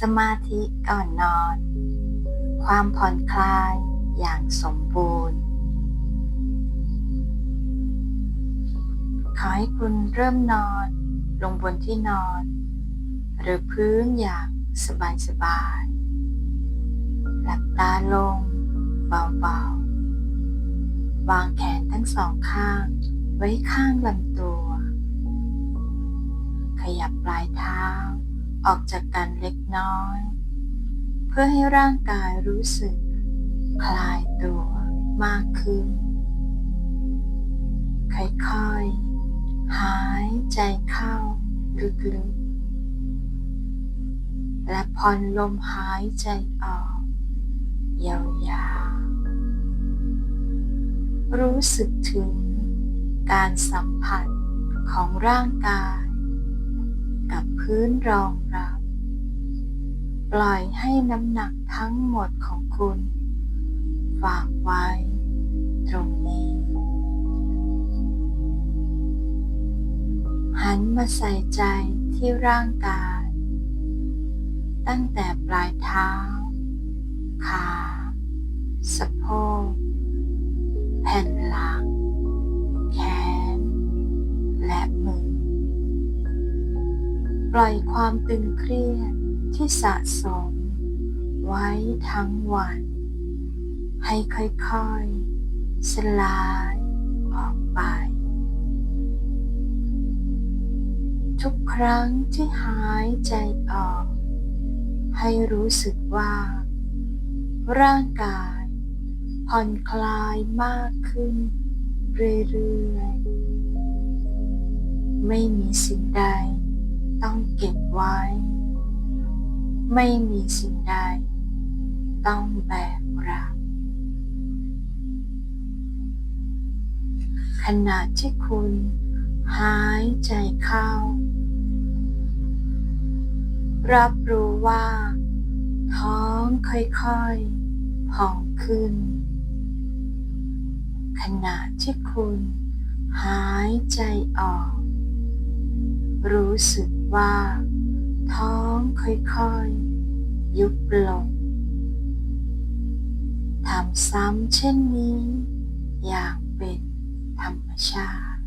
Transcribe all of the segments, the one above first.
สมาธิก่อนนอน ความผ่อนคลายอย่างสมบูรณ์ ขอให้คุณเริ่มนอน ลงบนที่นอน หรือพื้นอย่างสบายๆหลับตาลงเบาๆ วางแขนทั้งสองข้าง ไว้ข้างลำตัว ขยับปลายเท้า ออกจากกันเล็กน้อย เพื่อให้ร่างกายรู้สึก คลายตัวมากขึ้น ค่อยๆ หายใจเข้าลึกๆ และผ่อนลมหายใจออก ยาวๆ รู้สึกถึงการสัมผัสของร่างกาย พื้นรองรับ ปล่อยให้น้ำหนักทั้งหมดของคุณ ฝากไว้ ตรงนี้ หันมาใส่ใจที่ร่างกาย ตั้งแต่ปลายเท้า ขา สะโพกแผ่น ล่อยความตึงเครียดที่สะสม ไว้ทั้งวัน ให้ค่อยๆ สลายออกไป ทุกครั้งที่หายใจออก ให้รู้สึกว่า ร่างกายผ่อนคลายมากขึ้นเรื่อยๆ ไม่มีสิ่งใด ต้องเก็บไว้ ไม่มีสิ่งใด ต้องแบกรับขณะที่คุณหายใจเข้า รับรู้ว่า ท้องค่อยๆพองขึ้น ขณะที่คุณหายใจออก รู้สึก ว่า ท้องค่อยๆ ยุบลงทำซ้ำเช่นนี้ อย่างเป็นธรรมชาติ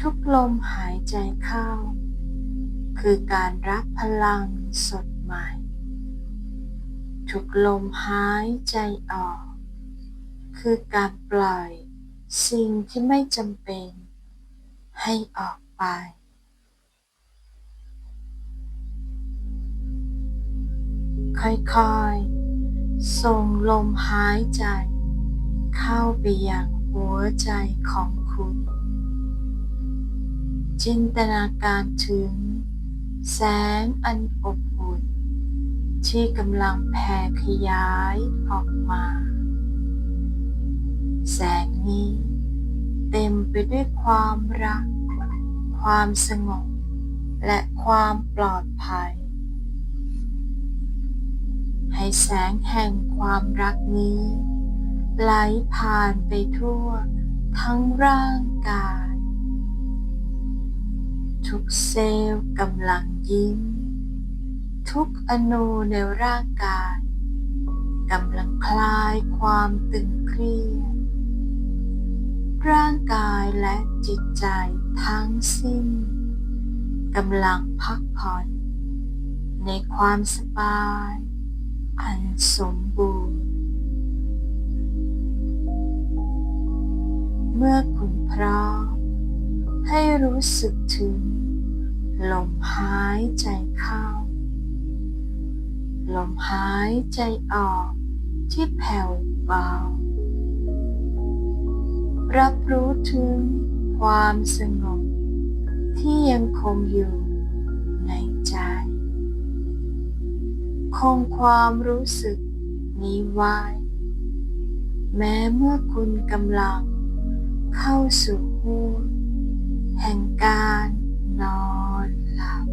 ทุกลมหายใจเข้า คือการรับพลังสดใหม่ ทุกลมหายใจออก คือการปล่อยสิ่งที่ไม่จำเป็นให้ออกไป ค่อยๆ ส่งลมหายใจ เข้าไปยังหัวใจของคุณ จินตนาการถึง แสงอันอบอุ่น ที่กำลังแผ่ขยายออกมา แสงนี้เต็มไปด้วยความรัก ความสงบ และความปลอดภัย ให้แสงแห่งความรักนี้ ไหลผ่านไปทั่วทั้งร่างกาย ทุกเซลล์กำลังยิ้ม ทุกอนูในร่างกายกำลังคลายความตึงเครียด ร่างกายและจิตใจทั้งสิ้นกำลังพักผ่อนในความสบาย อันสมบูรณ์ เมื่อคุณพร้อมให้รู้สึกถึง ลมหายใจเข้า ลมหายใจออกที่แผ่วเบา รับรู้ถึงความสงบที่ยังคงอยู่ คงความรู้สึกนี้ไว้ แม้เมื่อคุณกำลังเข้าสู่ห้วงแห่งการนอนหลับ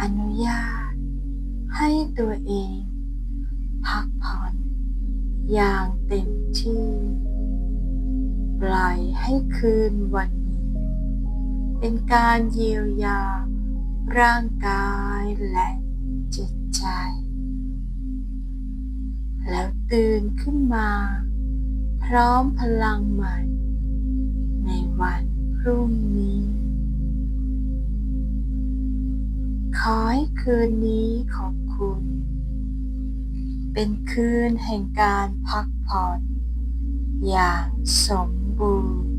อนุญาตให้ตัวเอง พักผ่อนอย่างเต็มที่ ปล่อยให้คืนวันนี้ เป็นการเยียวยา ร่างกายและจิตใจ แล้วตื่นขึ้นมา พร้อมพลังใหม่ ในวันพรุ่งนี้ ขอให้คืนนี้ของคุณ เป็นคืนแห่งการพักผ่อนอย่างสมบูรณ์